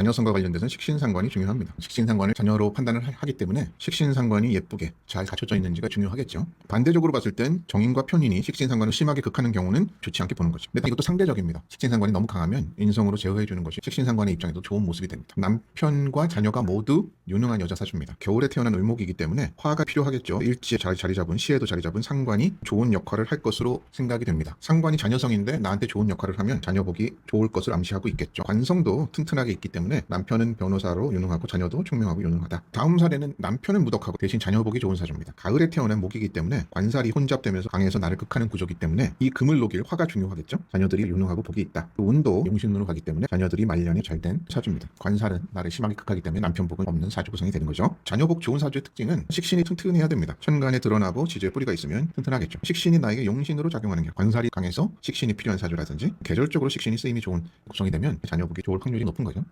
자녀성과 관련돼서는 식신상관이 중요합니다. 식신상관을 자녀로 판단을 하- 하기 때문에 식신상관이 예쁘게 잘 갖춰져 있는지가 중요하겠죠. 반대적으로 봤을 땐 정인과 편인이 식신상관을 심하게 극하는 경우는 좋지 않게 보는 거죠. 근데 이것도 상대적입니다. 식신상관이 너무 강하면 인성으로 제어해 주는 것이 식신상관의 입장에도 좋은 모습이 됩니다. 남편과 자녀가 모두 유능한 여자 사주입니다. 겨울에 태어난 을목이기 때문에 화가 필요하겠죠. 일지에 잘 자리 잡은 시에도 자리 잡은 상관이 좋은 역할을 할 것으로 생각이 됩니다. 상관이 자녀성인데 나한테 좋은 역할을 하면 자녀 복이 좋을 것을 암시하고 있겠죠. 관성도 튼튼하게 있기 때문에 남편은 변호사로 유능하고 자녀도 총명하고 유능하다. 다음 사례는 남편은 무덕하고 대신 자녀 복이 좋은 사주입니다. 가을에 태어난 목이기 때문에 관살이 혼잡되면서 강해서 나를 극하는 구조기 때문에 이 금을 녹일 화가 중요하겠죠. 자녀들이 유능하고 복이 있다. 그 운도 용신으로 가기 때문에 자녀들이 말년이 잘된 사주입니다. 관살은 나를 심하게 극하기 때문에 남편 복은 없는 사주 구성이 되는 거죠. 자녀 복 좋은 사주의 특징은 식신이 튼튼해야 됩니다. 천간에 드러나고 지지에 뿌리가 있으면 튼튼하겠죠. 식신이 나에게 용신으로 작용하는 게 관살이 강해서 식신이 필요한 사주라든지 계절적으로 식신이 쓰임이 좋은 구성이 되면 자녀 복이 좋을 확률이 높은 거죠.